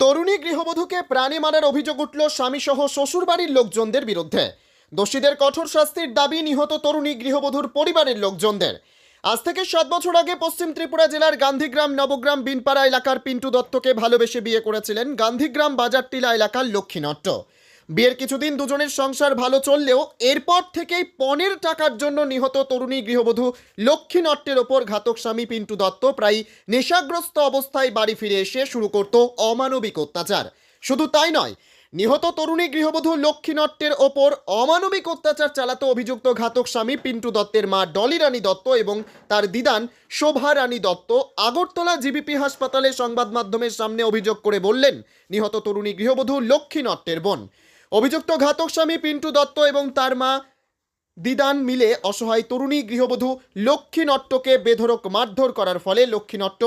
তরুণী গৃহবধূকে প্রাণে মারার অভিযোগ উঠল স্বামীসহ শ্বশুরবাড়ির লোকজনদের বিরুদ্ধে। দোষীদের কঠোর শাস্তির দাবি নিহত তরুণী গৃহবধূর পরিবারের লোকজনদের। আজ থেকে সাত বছর আগে পশ্চিম ত্রিপুরা জেলার গান্ধীগ্রাম, নবগ্রাম, বিনপাড়া এলাকার পিন্টু দত্তকে ভালোবেসে বিয়ে করেছিলেন গান্ধীগ্রাম বাজারটিলা এলাকার লক্ষ্মীনট্ট। বিয়ের কিছুদিন দুজনের সংসার ভালো চললেও এরপর থেকেই পনেরো টাকার জন্য নিহত তরুণী গৃহবধূ লক্ষ্মী নট্টের ওপর ঘাতক স্বামী পিন্টু দত্ত প্রায় নেশাগ্রস্ত অবস্থায় বাড়ি ফিরে এসে শুরু করত অমানবিক অত্যাচার। শুধু তাই নয়, নিহত তরুণী গৃহবধূ লক্ষ্মী নট্টের ওপর অমানবিক অত্যাচার চালাতো অভিযুক্ত ঘাতক স্বামী পিন্টু দত্তের মা ডলি রানী দত্ত এবং তার দিদান শোভা রানী দত্ত আগরতলা জিবিপি হাসপাতালে সংবাদ মাধ্যমের সামনে অভিযোগ করে বললেন, নিহত তরুণী গৃহবধূ লক্ষ্মী নট্টের বোন। অভিযুক্ত ঘাতক স্বামী পিন্টু দত্ত এবং তার মা দিদান মিলে অসহায় তরুণী গৃহবধূ লক্ষ্মী নট্টকে বেধরক মারধর করার ফলে লক্ষ্মী নট্ট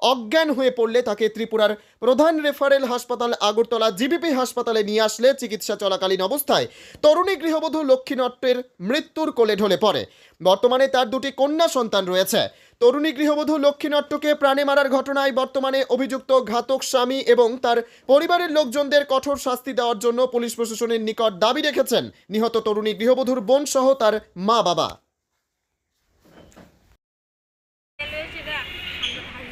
অজ্ঞান হয়ে পড়লে তাকে ত্রিপুরার প্রধান রেফারেল হাসপাতাল আগরতলা জিবিপি হাসপাতালে নিয়ে আসলে চিকিৎসা চলাকালীন অবস্থায় তরুণী গৃহবধূ লক্ষ্মী নট্টের মৃত্যুর কোলে ঢলে পড়ে। বর্তমানে তার দুটি কন্যা সন্তান রয়েছে। তরুণী গৃহবধূ লক্ষ্মী নট্টকে প্রাণে মারার ঘটনায় বর্তমানে অভিযুক্ত ঘাতক স্বামী এবং তার পরিবারের লোকজনদের কঠোর শাস্তি দেওয়ার জন্য পুলিশ প্রশাসনের নিকট দাবি রেখেছেন। নিহত তরুণী গৃহবধূর বোন সহ তার মা বাবা এখন অভিযোগটা কি আপনার তখন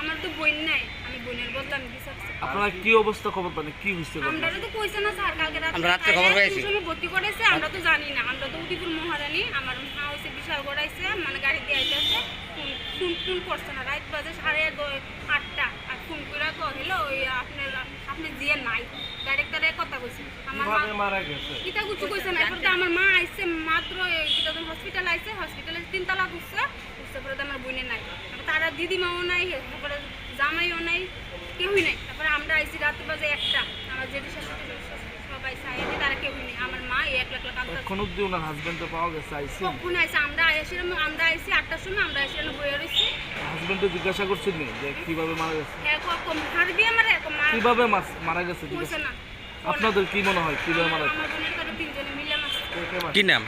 আমার তো বোন নাই আমি বোনের কি আপনারা কি অবস্থা খবর পান? কি হয়েছে আমরা তো কইছে না স্যার কালকে রাতে আমরা রাত্রে খবর পেয়েছি। সময় ভর্তি করেছে আমরা তো জানি না। আমরা তো উদিপুর মহারানী আমার মা হয়েছে বিশাল গড়াইছে মানে গাড়ি দিয়ে আইতেছে ফোন ফোন করছে না। রাত বাজে সাড়ে আটটা আর ফোন করে তো হলো ওই আপনার আপনি জিয়ে নাই। কথা কইছে। আমার মা কীভাবে মারা গেছে? কিতা কিছু কইছে না। এরপর আমার মা আইছে মাত্র হসপিটাল আইছে হসপিটালে তিনতলা ঘুরছে পরে তো আমার বোনে নাই তারপর তারা দিদিমাও নাই তারপরে জামাইও নাই কেউই নাই। তারপরে আমরা আইছি রাত্রে বাজে একটা আমার জেঠি শাশুড়ি সবাই সাইডে তারা কেউই নেই। আমার মা এক লাখ লাখ এখন অব্দি ওনার হাজবেন্ড তো পাওয়া গেছে আইসি? কখন আইছে আমরা আইসিলাম আমরা আইছি আটটার সময় আমরা আইসিলাম বইয়ে রয়েছি হাজবেন্ডে জিজ্ঞাসা করছিলেন যে কীভাবে মারা গেছে? এরকম হারবি আমার এরকম মা কীভাবে মাস- মারা গেছে কইছে জিজ্ঞাসা না আপনাদের কি মনে হয় কীভাবে মারা গেছে? তিনজনে মিলে কি নাম?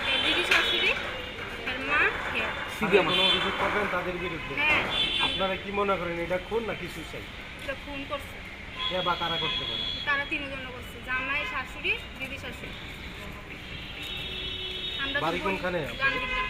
কোনো অভিযোগ করবেন তাদের বিরুদ্ধে? হ্যাঁ। আপনারা কি মনে করেন এটা খুন নাকি সুসাইড আমরা ফোন করছে। কে বা কারা করতে পারে? তারা তিনজন করছে জামাই শাশুড়ি দিদি শাশুড়ি। আমরা তো বাড়ি কোনখানে? গান্ধীগ্রাম।